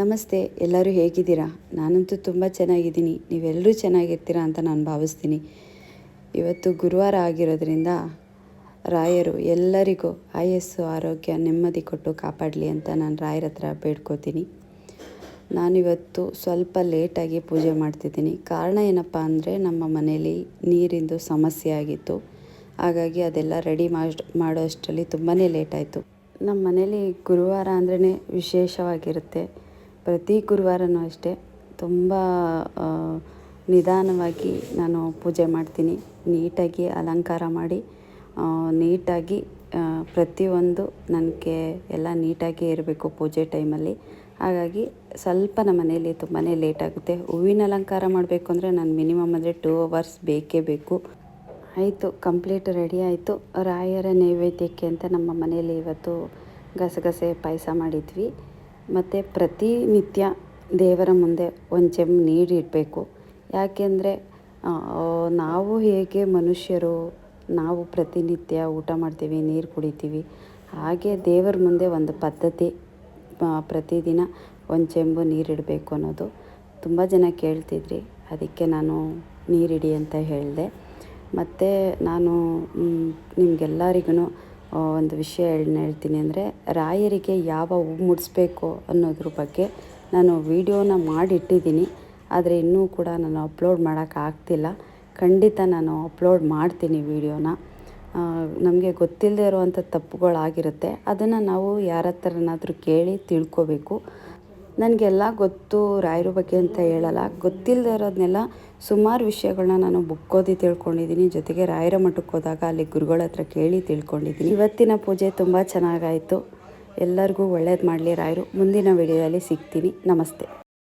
ನಮಸ್ತೆ, ಎಲ್ಲರೂ ಹೇಗಿದ್ದೀರಾ? ನಾನಂತೂ ತುಂಬ ಚೆನ್ನಾಗಿದ್ದೀನಿ. ನೀವೆಲ್ಲರೂ ಚೆನ್ನಾಗಿರ್ತೀರಾ ಅಂತ ನಾನು ಭಾವಿಸ್ತೀನಿ. ಇವತ್ತು ಗುರುವಾರ ಆಗಿರೋದ್ರಿಂದ ರಾಯರು ಎಲ್ಲರಿಗೂ ಆಯಸ್ಸು ಆರೋಗ್ಯ, ನೆಮ್ಮದಿ ಕೊಟ್ಟು ಕಾಪಾಡಲಿ ಅಂತ ನಾನು ರಾಯರ ಹತ್ರ ಬೇಡ್ಕೋತೀನಿ. ನಾನಿವತ್ತು ಸ್ವಲ್ಪ ಲೇಟಾಗಿ ಪೂಜೆ ಮಾಡ್ತಿದ್ದೀನಿ. ಕಾರಣ ಏನಪ್ಪ ಅಂದರೆ ನಮ್ಮ ಮನೇಲಿ ನೀರಿಂದು ಸಮಸ್ಯೆ ಆಗಿತ್ತು. ಹಾಗಾಗಿ ಅದೆಲ್ಲ ರೆಡಿ ಮಾಡಿ ಅಷ್ಟರಲ್ಲಿ ತುಂಬಾ ಲೇಟಾಯಿತು. ನಮ್ಮ ಮನೇಲಿ ಗುರುವಾರ ಅಂದ್ರೇ ವಿಶೇಷವಾಗಿರುತ್ತೆ. ಪ್ರತಿ ಗುರುವಾರನೂ ಅಷ್ಟೇ ತುಂಬ ನಿಧಾನವಾಗಿ ನಾನು ಪೂಜೆ ಮಾಡ್ತೀನಿ. ನೀಟಾಗಿ ಅಲಂಕಾರ ಮಾಡಿ ನೀಟಾಗಿ ಪ್ರತಿಯೊಂದು ನನಗೆ ಎಲ್ಲ ನೀಟಾಗಿ ಇರಬೇಕು ಪೂಜೆ ಟೈಮಲ್ಲಿ. ಹಾಗಾಗಿ ಸ್ವಲ್ಪ ನಮ್ಮ ಮನೆಯಲ್ಲಿ ತುಂಬಾ ಲೇಟ್ ಆಗುತ್ತೆ. ಹೂವಿನ ಅಲಂಕಾರ ಮಾಡಬೇಕು ಅಂದರೆ ನಾನು ಮಿನಿಮಮ್ ಅಂದರೆ ಟೂ ಅವರ್ಸ್ ಬೇಕೇ ಬೇಕು. ಆಯಿತು, ಕಂಪ್ಲೀಟ್ ರೆಡಿ ಆಯಿತು. ರಾಯರ ನೈವೇದ್ಯಕ್ಕೆ ಅಂತ ನಮ್ಮ ಮನೆಯಲ್ಲಿ ಇವತ್ತು ಗಸಗಸೆ ಪಾಯಸ ಮಾಡಿದ್ವಿ. ಮತ್ತು ಪ್ರತಿನಿತ್ಯ ದೇವರ ಮುಂದೆ ಒಂದು ಚೆಂಬು ನೀರಿಡಬೇಕು ಯಾಕೆಂದರೆ ನಾವು ಹೇಗೆ ಮನುಷ್ಯರು, ನಾವು ಪ್ರತಿನಿತ್ಯ ಊಟ ಮಾಡ್ತೀವಿ, ನೀರು ಕುಡಿತೀವಿ, ಹಾಗೆ ದೇವರ ಮುಂದೆ ಒಂದು ಪದ್ಧತಿ ಪ್ರತಿದಿನ ಒಂದು ಚೆಂಬು ನೀರಿಡಬೇಕು ಅನ್ನೋದು ತುಂಬ ಜನ ಕೇಳ್ತಿದ್ರಿ. ಅದಕ್ಕೆ ನಾನು ನೀರಿಡಿ ಅಂತ ಹೇಳಿದೆ. ಮತ್ತು ನಾನು ನಿಮಗೆಲ್ಲರಿಗೂ ಒಂದು ವಿಷಯ ಹೇಳ್ತೀನಿ ಅಂದರೆ, ರಾಯರಿಗೆ ಯಾವ ಹೂ ಮುಡಿಸ್ಬೇಕು ಅನ್ನೋದ್ರ ಬಗ್ಗೆ ನಾನು ವೀಡಿಯೋನ ಮಾಡಿಟ್ಟಿದ್ದೀನಿ. ಆದರೆ ಇನ್ನೂ ಕೂಡ ನಾನು ಅಪ್ಲೋಡ್ ಮಾಡೋಕ್ಕಾಗ್ತಿಲ್ಲ ಖಂಡಿತ ನಾನು ಅಪ್ಲೋಡ್ ಮಾಡ್ತೀನಿ ವೀಡಿಯೋನ. ನಮಗೆ ಗೊತ್ತಿಲ್ಲದೆ ಇರುವಂಥ ತಪ್ಪುಗಳಾಗಿರುತ್ತೆ. ಅದನ್ನು ನಾವು ಯಾರ ಹತ್ರನಾದರೂ ಕೇಳಿ ತಿಳ್ಕೊಬೇಕು. ನನಗೆಲ್ಲ ಗೊತ್ತು ರಾಯರ ಬಗ್ಗೆ ಅಂತ ಹೇಳಲ್ಲ. ಗೊತ್ತಿಲ್ಲದೆ ಇರೋದನ್ನೆಲ್ಲ ಸುಮಾರು ವಿಷಯಗಳನ್ನ ನಾನು ಬುಕ್ ಓದಿ ತಿಳ್ಕೊಂಡಿದ್ದೀನಿ. ಜೊತೆಗೆ ರಾಯರ ಮಠಕ್ಕೆ ಹೋದಾಗ ಅಲ್ಲಿ ಗುರುಗಳ ಹತ್ರ ಕೇಳಿ ತಿಳ್ಕೊಂಡಿದ್ದೀನಿ. ಇವತ್ತಿನ ಪೂಜೆ ತುಂಬ ಚೆನ್ನಾಗಾಯಿತು. ಎಲ್ಲರಿಗೂ ಒಳ್ಳೇದು ಮಾಡಲಿ ರಾಯರು. ಮುಂದಿನ ವಿಡಿಯೋದಲ್ಲಿ ಸಿಗ್ತೀನಿ. ನಮಸ್ತೆ.